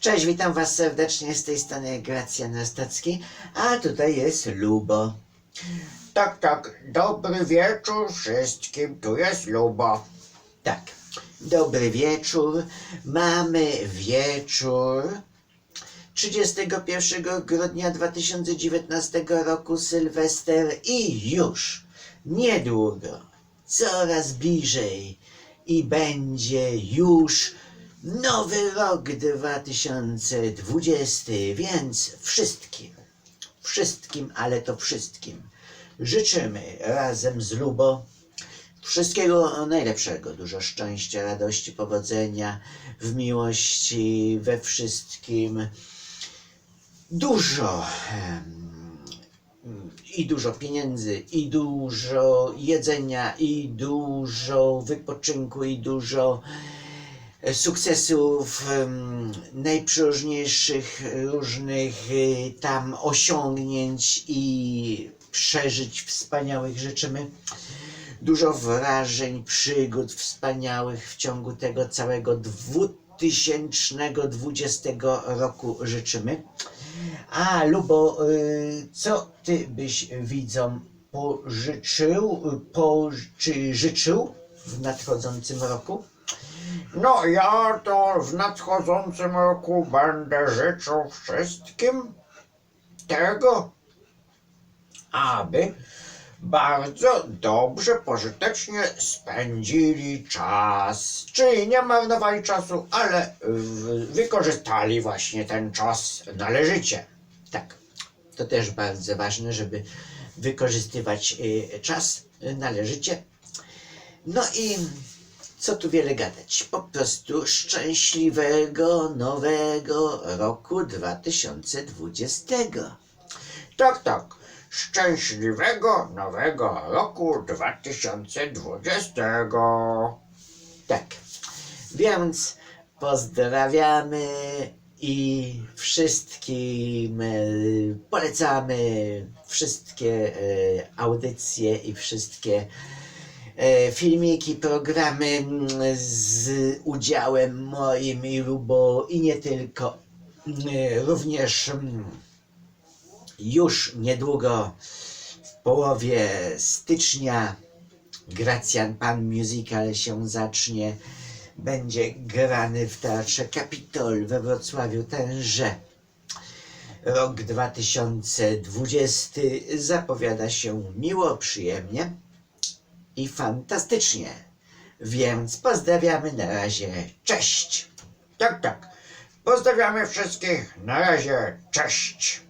Cześć, witam Was serdecznie z tej strony Gracjan Rostocki, a tutaj jest Lubo. Tak, tak. Dobry wieczór wszystkim. Tu jest Lubo. Tak, dobry wieczór. Mamy wieczór 31 grudnia 2019 roku, Sylwester i już niedługo, coraz bliżej i będzie już nowy rok 2020, więc wszystkim, wszystkim, ale to wszystkim życzymy razem z Lubo Wszystkiego najlepszego, dużo szczęścia, radości, powodzenia w miłości, we wszystkim. Dużo i dużo pieniędzy, i dużo jedzenia, i dużo wypoczynku, i dużo sukcesów em, najprzeróżniejszych różnych y, tam osiągnięć i przeżyć wspaniałych życzymy dużo wrażeń, przygód wspaniałych w ciągu tego całego 2020 roku życzymy. A Lubo, co ty byś widzom pożyczył, po, czy życzył w nadchodzącym roku? No ja to w nadchodzącym roku będę życzył wszystkim tego, aby bardzo dobrze, pożytecznie spędzili czas. Czyli nie marnowali czasu, ale wykorzystali właśnie ten czas należycie. Tak, to też bardzo ważne, żeby wykorzystywać y, czas należycie. No i co tu wiele gadać, po prostu szczęśliwego nowego roku 2020. Tak, tak. Szczęśliwego nowego roku 2020. Tak, więc pozdrawiamy i wszystkim e, polecamy wszystkie e, audycje i wszystkie filmiki, programy mm, z udziałem moim i Lubo i nie tylko. E, Również mm, już niedługo w połowie stycznia Gracjan Pan Musical się zacznie. Będzie grany w Teatrze Kapitol we Wrocławiu tenże. Rok 2020 zapowiada się miło, przyjemnie i fantastycznie. Więc pozdrawiamy na razie. Cześć! Tak, tak. Pozdrawiamy wszystkich. Na razie. Cześć.